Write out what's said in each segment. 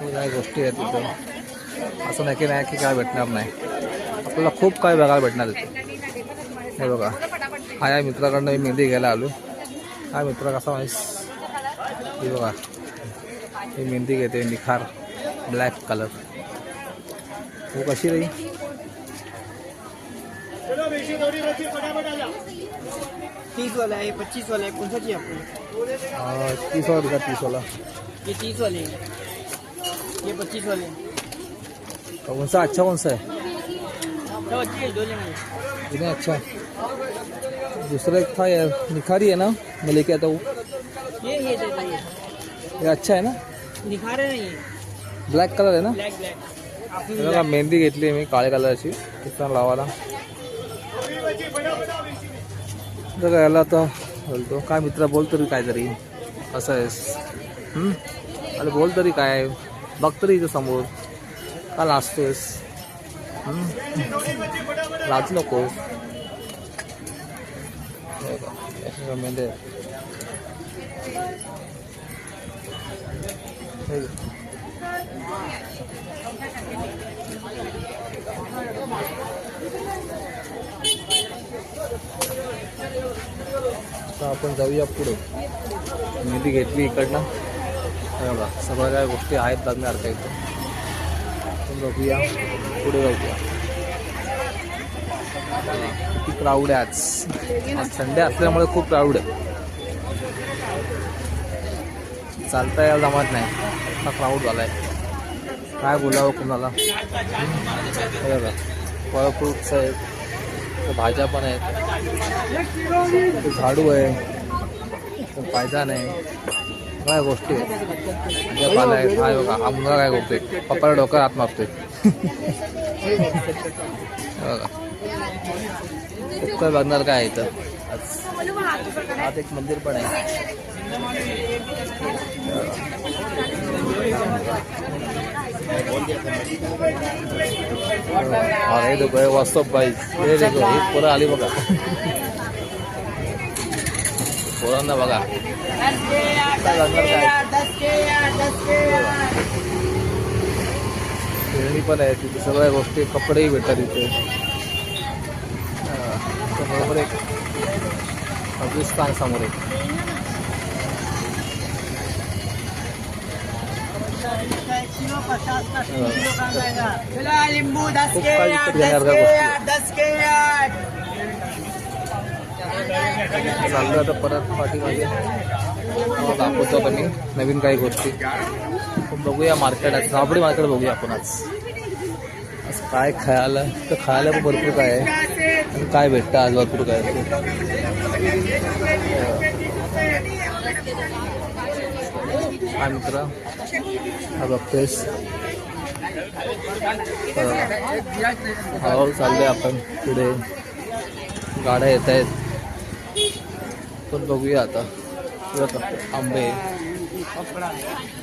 काही गोष्टी आहेत तिथं असं नाही की नाही की काय भेटणार नाही. आपल्याला खूप काय बघायला भेटणार तिथे हे बघा. हा या मित्राकडनं मी मेहंदी घ्यायला आलो. हा मित्र कसा माहीत हे बघा. ही मेहंदी घेते निखार ब्लॅक कलर हो कशी रही तीस वाला है पच्चीस वाला है चाहिए आपको तीस वाला तीस वाला ये हैं पच्चीस वाले। हैं कौन सा अच्छा कौन सा है? सब अच्छे हैं लेंगे। इतने अच्छा दूसरा एक था यार निखारी है ना? मैं लेके आता हूँ। ये ये ये ये अच्छा है ना? दिखा रहे हैं ये। ब्लॅक कलर आहे ना? Black black. आपकी बघा मेहंदी घेतली मी काळ्या कलरची तिथं लावायला बघा याला आता बोलतो काय मित्र बोल तरी काय तरी असं आहेस हम्म? अरे बोल तरी काय बघ तरी इथं समोर का लाजतोयस लाज नको आपण जाऊया पुढे. मेहंदी घेतली इकडनं. बघा सगळ्या काही गोष्टी आहेत बघण्यासारख्या इथं. आपण बघूया पुढे जाऊया. किती क्राऊड आहे आज. आज संडे असल्यामुळे खूप क्राऊड आहे. चालता यायला जमत नाही. हा क्राऊड झालाय. काय बोलावं कुणाला? हे बघा फळ फ्रुट्स आहेत भाज्या पण आहेत. झाडू आहे. पायदान आहे काय गोष्टी आहे काय बघा हा मुलगा काय करतोय? पप्पाला डोक्यावर हात मारतोय हे बघा. बघणार काय आहे इथं? आज एक मंदिर पण आहे. अरे देखो हे वास्तव बाई. हे देखो आली बघा. पोरांना बघा. खेळणी पण आहे तिथे सगळ्या गोष्टी कपडेही भेटतात तिथे हा, बरोबर एक कब्रिस्तान समोर आहे. किलो पचास का तीन किलो का जाएगा चला नींबू दस खूप के काही घेण्यासारख्या के गोष्टी चाललं आता परत पाठीमागे. हो, दाखवतो आता मी नवीन काही गोष्टी. बघूया मार्केट आहे साबडी मार्केट बघूया आपण आज. आज काय खायला तर खायला पण भरपूर काय आहे. आणि काय भेटतं आज भरपूर काय आहे. काय मित्र हा बघतोयस. हळूहळू हो, चाललोय आपण. पुढे गाड्या येत आहेत पण बघूया आता. आंबे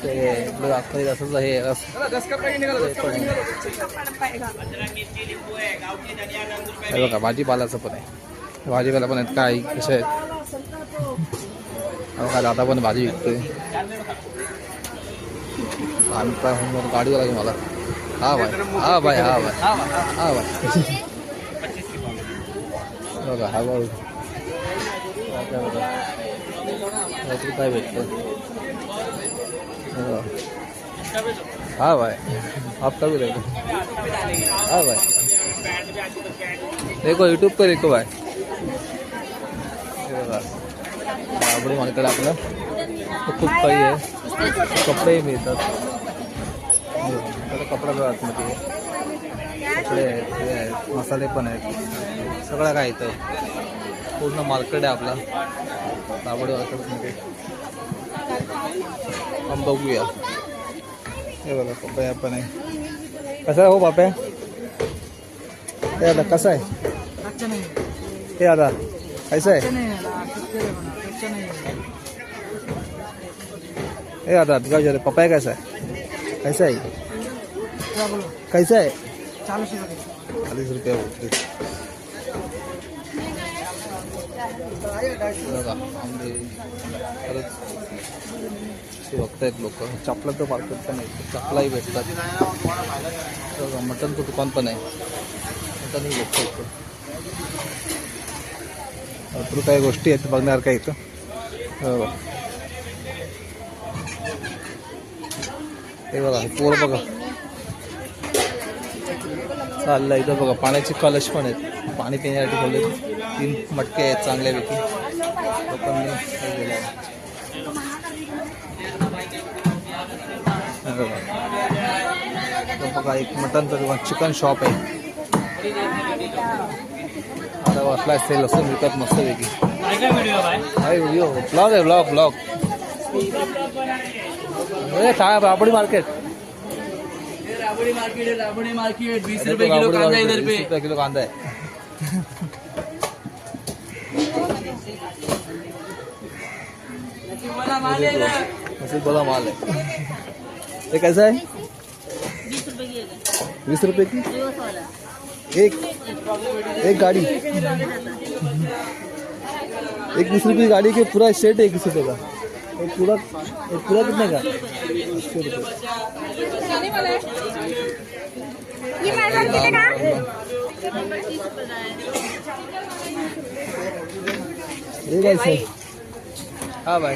ते दाखवले असंच आहे. रस- हे बघा भाजीपालाचं पण आहे. भाजीपाला पण आहेत. काय कसे आहेत? हे दादा पण भाजी विकतोय. आम्ही काय लागेल मला. हा बाय हा बाय हा बाय हा बाय बघा हा भाऊ. काय काय भेटतं हा भाई आपका भी देखो हाँ भाई देखो यूट्यूब पर देखो भाई बाबडी मार्केट आपलं खूप काही आहे कपडेही मिळतात त्याला कपडा पण आतमध्ये कपडे आहेत हे आहेत मसाले पण आहेत सगळं काय येतं पूर्ण मार्केट आहे आपला. राबडी मार्केटमध्ये आपण बघूया. हे बघा पपया पण आहे. कसा आहे हो बाप्या हे आता कसं आहे? हे आता कैसा आहे? है आता गाव जरा पपाया कैसा आहे? कैसा आहे? कैसा आहे? चाळीस रुपये बघा आंबे परत बघतायत लोक. चपलाचं मार्केट पण आहे. चपलाही भेटतात. मटनचं दुकान पण आहे. मटनही बघता इथं. भरपूर काही गोष्टी आहेत बघण्यासारख्या इथं. हो. हे बघा पोर पोरं बघा. चाललं इथं बघा पाण्याचे कलश पण आहेत. पाणी पिण्यासाठी ठेवले तीन मटके आहेत चांगल्यापैकी आहे. हे बघा. एक मटनचं दुकान चिकन शॉप आहे. आता वाटला असेल असं मिळतात मस्तपैकी हाय व्हिडिओ ब्लॉग आहे ब्लॉग ब्लॉग अरे काय Rabdi market Rabdi market Rabdi market तो किलो कांदा पे. रुपये किलो कांदा है है। मस्त बड़ा माल है। ये कैसा है? बीस रुपए की है। बीस रुपए की? रिवर्स वाला एक एक गाड़ी। एक बीस रुपये की गाड़ी के पूरा सेट है बीस रुपये का? एक पूरा एक पूरा कितने का? अस्सी रुपये ये मैडम कितने का ये कैसे हाँ भाई।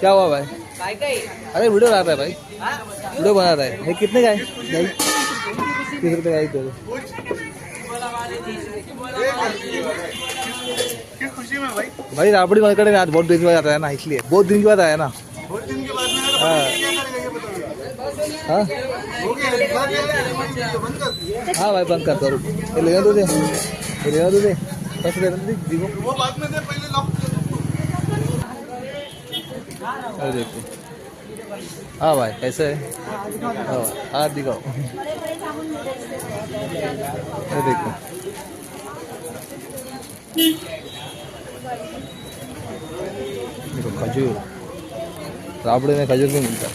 क्या हुआ भाई? अरे वीडियो बना रहा है? भाई वीडियो बना रहा है कितने का है तीस रुपये का एक दे भाई राबड़ी मार्केट में आज बहुत दिन के बाद आता है ना इसलिए बहुत दिन के बाद आया ना. हाँ. हाँ? हाँ भाई बंद कर दो. ले ये लेना तो दे. ये लेना तो दे पैसे देना तो दे और अरे देखो। हाँ भाई कैसे है? हाँ भाई, दिखाओ। अरे देखो। देखो खजूर। राबड़े में खजूर भी मिलता।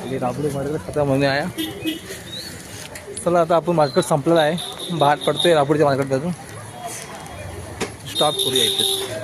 है ये राबड़ी मार्केट खतम होणे आया। चला आता आपण मार्केट संपलेलं आहे बाहेर पडतोय राबडीच्या मार्केटमधून stop Korea this.